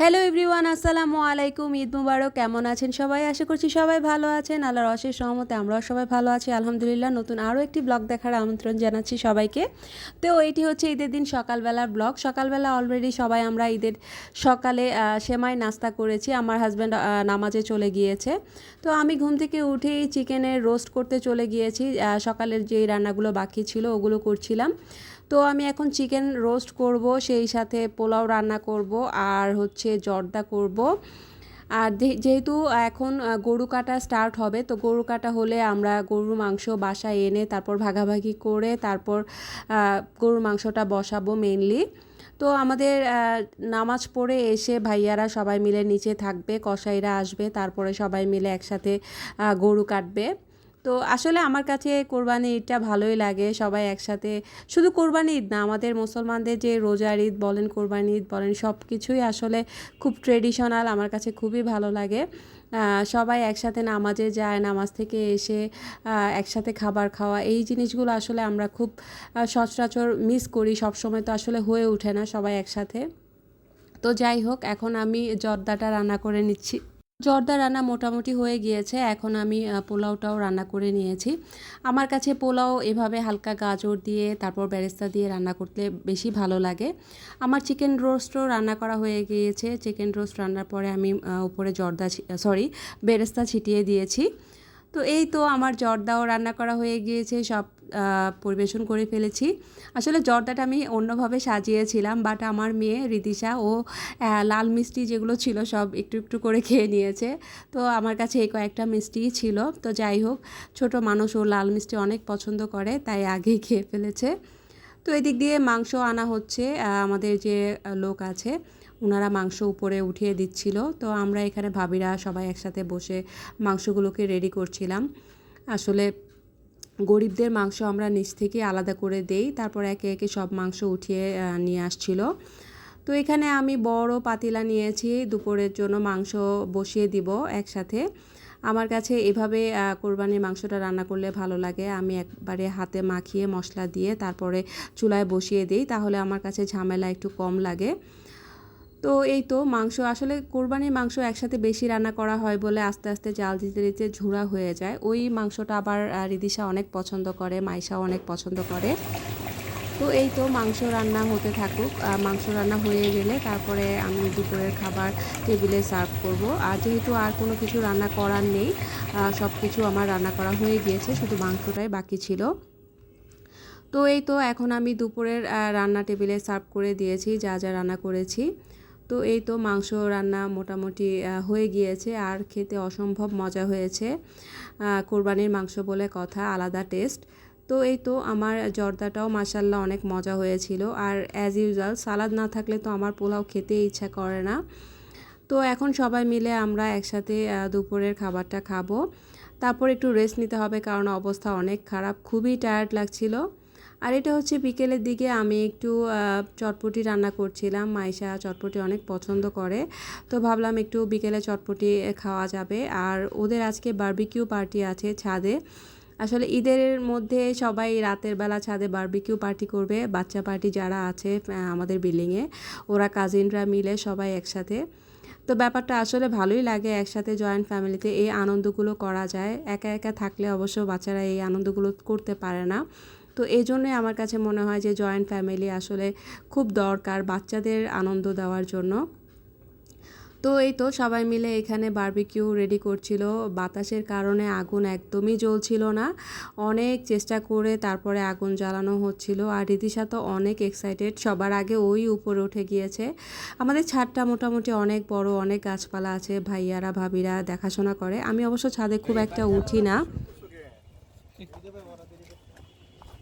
Hello everyone আসসালামু আলাইকুম, ঈদ মুবারক, কেমন আছেন সবাই? আশা করছি সবাই ভালো আছেন, আল্লাহর অশেষ সহমতে আমরাও সবাই ভালো আছি। আলহামদুলিল্লাহ, নতুন আরও একটি ব্লগ দেখার আমন্ত্রণ জানাচ্ছি সবাইকে। তো এটি হচ্ছে ঈদের দিন সকালবেলার ব্লগ। সকালবেলা অলরেডি সবাই আমরা ঈদের সকালে সেমাই নাস্তা করেছি। আমার হাজব্যান্ড নামাজে চলে গিয়েছে। তো আমি ঘুম থেকে উঠেই চিকেনের রোস্ট করতে চলে গিয়েছি। সকালের যেই রান্নাগুলো বাকি ছিল, ওগুলো করছিলাম। তো আমি এখন চিকেন রোস্ট করব, সেই সাথে পোলাও রান্না করব আর হচ্ছে জর্দা করব। আর যেহেতু এখন গরু কাটা স্টার্ট হবে, তো গরু কাটা হলে আমরা গরুর মাংস বাসায় এনে তারপর ভাগাভাগি করে তারপর গরুর মাংসটা বসাবো মেনলি তো আমাদের নামাজ পড়ে এসে ভাইয়ারা সবাই মিলে নিচে থাকবে, কসাইরা আসবে, তারপরে সবাই মিলে একসাথে গরু কাটবে। তো আসলে আমার কাছে কোরবানি ঈদটা ভালোই লাগে, সবাই একসাথে। শুধু কোরবানি ঈদ না, আমাদের মুসলমানদের যে রোজার ঈদ বলেন, কোরবানি ঈদ বলেন সব কিছুই আসলে খুব ট্রেডিশনাল আমার কাছে খুবই ভালো লাগে। সবাই একসাথে নামাজে যায়, নামাজ থেকে এসে একসাথে খাবার খাওয়া, এই জিনিসগুলো আসলে আমরা খুব সচরাচর মিস করি সব সময় তো আসলে হয়ে ওঠে না সবাই একসাথে। তো যাই হোক, এখন আমি জর্দাটা রান্না করে নিচ্ছি। জর্দা রান্না মোটামুটি হয়ে গিয়েছে, এখন আমি পোলাওটাও রান্না করে নিয়েছি। আমার কাছে পোলাও এভাবে হালকা গাজর দিয়ে, তারপর ব্যারেস্তা দিয়ে রান্না করতে বেশি ভালো লাগে। আমার চিকেন রোস্টও রান্না করা হয়ে গিয়েছে। চিকেন রোস্ট রান্নার পরে আমি উপরে জর্দা সরি বেরেস্তা ছিটিয়ে দিয়েছি। তো এই তো আমার জর্দাও রান্না করা হয়ে গিয়েছে, সব পরিবেশন করে ফেলেছি। আসলে জর্দাটা আমি অন্যভাবে সাজিয়েছিলাম বাট আমার মেয়ে রিদিশা, ও লাল মিষ্টি যেগুলো ছিল সব একটু একটু করে খেয়ে নিয়েছে। তো আমার কাছে এই কয়েকটা মিষ্টিই ছিল। তো যাই হোক, ছোট মানুষ, ও লাল মিষ্টি অনেক পছন্দ করে, তাই আগেই খেয়ে ফেলেছে। তো এদিক দিয়ে মাংস আনা হচ্ছে আমাদের যে লোক আছে ওনারা মাংস উপরে উঠিয়ে দিচ্ছিল। তো আমরা এখানে ভাবিরা সবাই একসাথে বসে মাংসগুলোকে রেডি করছিলাম। আসলে গরিবদের মাংস আমরা নিচ থেকে আলাদা করে দেই, তারপর একে একে সব মাংস উঠিয়ে নিয়ে আসছিল। তো এখানে আমি বড় পাতিলা নিয়েছি, দুপুরের জন্য মাংস বসিয়ে দিব একসাথে। আমার কাছে এভাবে কোরবানির মাংসটা রান্না করলে ভালো লাগে। আমি একবারে হাতে মাখিয়ে মশলা দিয়ে তারপরে চুলায় বসিয়ে দিই, তাহলে আমার কাছে ঝামেলা একটু কম লাগে। তো এই তো মাংস, আসলে কোরবানির মাংস একসাথে বেশি রান্না করা হয় বলে আস্তে আস্তে জাল দিতে দিতে ঝুড়া হয়ে যায়। ওই মাংসটা আবার রিদিশা অনেক পছন্দ করে, মাইশাও অনেক পছন্দ করে। তো এই তো মাংস রান্না হতে থাকুক মাংস রান্না হয়ে গেলে তারপরে আমি দুপুরের খাবার টেবিলে সার্ভ করব। আর যেহেতু আর কোনো কিছু রান্না করার নেই সব কিছু আমার রান্না করা হয়ে গিয়েছে, শুধু মাংসটাই বাকি ছিল। তো এই তো এখন আমি দুপুরের রান্না টেবিলে সার্ভ করে দিয়েছি, যা যা রান্না করেছি। তো এই তো মাংস রান্না মোটামুটি হয়ে গিয়েছে, আর খেতে অসম্ভব মজা হয়েছে। কোরবানির মাংস বলে কথা, আলাদা টেস্ট। তো এই তো আমার জর্দাটাও মাসাল্লাহ অনেক মজা হয়েছিল। আর অ্যাজ ইউজুয়াল সালাদ না থাকলে তো আমার পোলাও খেতে ইচ্ছা করে না। তো এখন সবাই মিলে আমরা একসাথে দুপুরের খাবারটা খাব। তারপর একটু রেস্ট নিতে হবে কারণ অবস্থা অনেক খারাপ, খুবই টায়ার্ড লাগছিল। আর এটা হচ্ছে বিকেলের দিকে আমি একটু চটপটি রান্না করছিলাম। মাইশা চটপটি অনেক পছন্দ করে। তো ভাবলাম একটু বিকেলে চটপটি খাওয়া যাবে। আর ওদের আজকে বারবিকিউ পার্টি আছে ছাদে। আসলে ঈদের মধ্যে সবাই রাতের বেলা ছাদে বারবিকিউ পার্টি করবে। বাচ্চা পার্টি যারা আছে আমাদের বিল্ডিংয়ে ওরা কাজিনরা মিলে সবাই একসাথে। তো ব্যাপারটা আসলে ভালোই লাগে একসাথে জয়েন্ট ফ্যামিলিতে এই আনন্দগুলো করা যায়। একা একা থাকলে অবশ্য বাচ্চারা এই আনন্দগুলো করতে পারে না। তো এই জন্যই আমার কাছে মনে হয় যে জয়েন্ট ফ্যামিলি আসলে খুব দরকার বাচ্চাদের আনন্দ দেওয়ার জন্য। তো এই তো সবাই মিলে এখানে বারবিকিউ রেডি করছিল। বাতাসের কারণে আগুন একদমই জ্বলছিল না। অনেক চেষ্টা করে তারপরে আগুন জ্বালানো হচ্ছিল। আর রীতিশা তো অনেক এক্সাইটেড সবার আগে ওই উপরে উঠে গিয়েছে। আমাদের ছাদটা মোটামুটি অনেক বড়, অনেক গাছপালা আছে, ভাইয়ারা, ভাবিরা দেখাশোনা করে। আমি অবশ্য ছাদে খুব একটা উঠি না।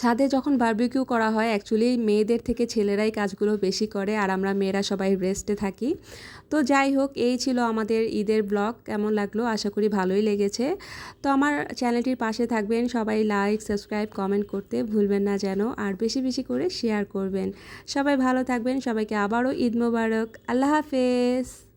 ছাদে যখন বার্বিকিউ করা হয় অ্যাকচুয়ালি মেয়েদের থেকে ছেলেরাই কাজগুলো বেশি করে আর আমরা মেয়েরা সবাই রেস্টে থাকি। তো যাই হোক, এই ছিল আমাদের ঈদের ব্লগ কেমন লাগল? আশা করি ভালোই লেগেছে। তো আমার চ্যানেলটির পাশে থাকবেন সবাই লাইক সাবস্ক্রাইব কমেন্ট করতে ভুলবেন না যেন। আর বেশি বেশি করে শেয়ার করবেন। সবাই ভালো থাকবেন। সবাইকে আবারও ঈদ মোবারক। আল্লাহ হাফেজ।